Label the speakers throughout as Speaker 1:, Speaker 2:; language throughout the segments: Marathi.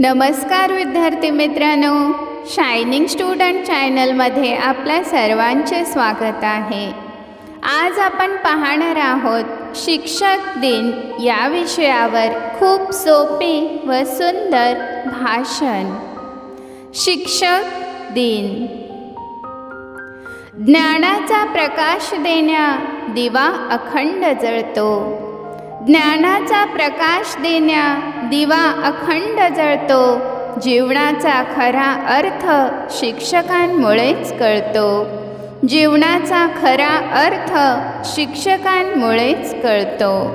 Speaker 1: नमस्कार विद्यार्थी मित्रांनो. शायनिंग स्टुडंट चॅनलमध्ये आपल्या सर्वांचे स्वागत आहे. आज आपण पाहणार आहोत शिक्षक दिन या विषयावर खूप सोपे व सुंदर भाषण. शिक्षक दिन. ज्ञानाचा प्रकाश देण्या दिवा अखंड जळतो. ज्ञानाचा प्रकाश देण्या दिवा अखंड जळतो. जीवनाचा खरा अर्थ शिक्षकांमुळेच कळतो. जीवनाचा खरा अर्थ शिक्षकांमुळेच कळतो.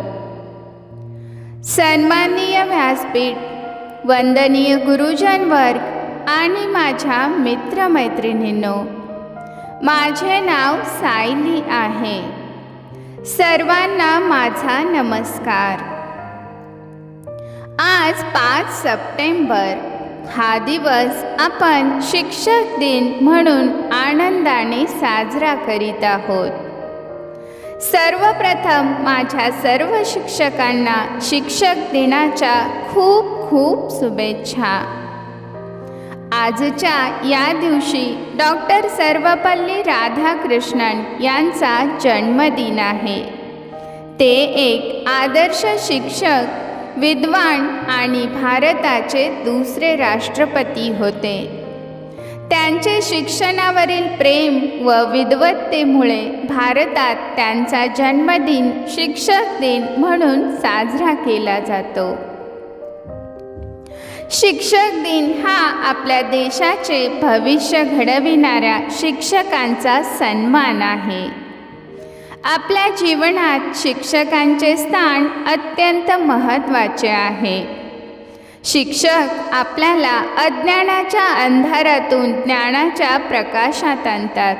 Speaker 1: सन्माननीय व्यासपीठ वंदनीय गुरुजन वर्ग आणि माझ्या मित्रमैत्रिणींनो माझे नाव सायली आहे. सर्वांना माझा नमस्कार. आज पाच सप्टेंबर. हा दिवस आपण शिक्षक दिन म्हणून आनंदाने साजरा करीत आहोत. सर्वप्रथम माझ्या सर्व शिक्षकांना शिक्षक दिनाच्या खूप खूप शुभेच्छा. आजच्या या दिवशी डॉक्टर सर्वपल्ली राधाकृष्णन यांचा जन्मदिन आहे. ते एक आदर्श शिक्षक विद्वान आणि भारताचे दुसरे राष्ट्रपती होते. त्यांचे शिक्षणावरील प्रेम व विद्वत्तेमुळे भारतात त्यांचा जन्मदिन शिक्षक दिन म्हणून साजरा केला जातो. शिक्षक दिन हा आपल्या देशाचे भविष्य घडविणाऱ्या शिक्षकांचा सन्मान आहे. आपल्या जीवनात शिक्षकांचे स्थान अत्यंत महत्त्वाचे आहे. शिक्षक आपल्याला अज्ञानाच्या अंधारातून ज्ञानाच्या प्रकाशात आणतात.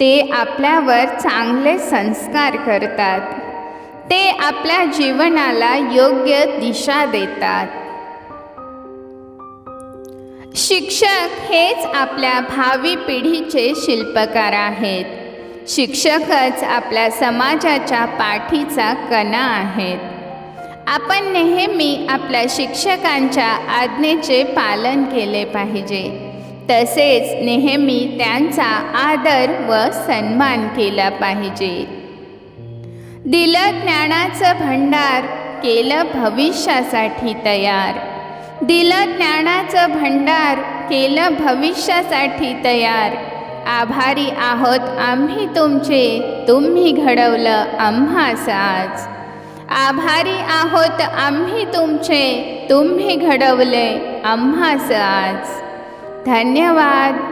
Speaker 1: ते आपल्यावर चांगले संस्कार करतात. ते आपल्या जीवनाला योग्य दिशा देतात. शिक्षक हेच आपल्या भावी पिढीचे शिल्पकार आहेत. शिक्षकच आपल्या समाजाच्या पाठीचा कणा आहेत. आपण नेहमी आपल्या शिक्षकांच्या आज्ञेचे पालन केले पाहिजे. तसेच नेहमी त्यांचा आदर व सन्मान केला पाहिजे. दिलं ज्ञानाचं भंडार केलं भविष्यासाठी तयार. दिलं ज्ञानाचं भंडार केलं भविष्यासाठी तयार. आभारी आहोत आम्ही तुमचे तुम्ही घडवलं आम्हास आज आभारी आहोत आम्ही तुमचे तुम्ही घडवले आम्हास आज धन्यवाद.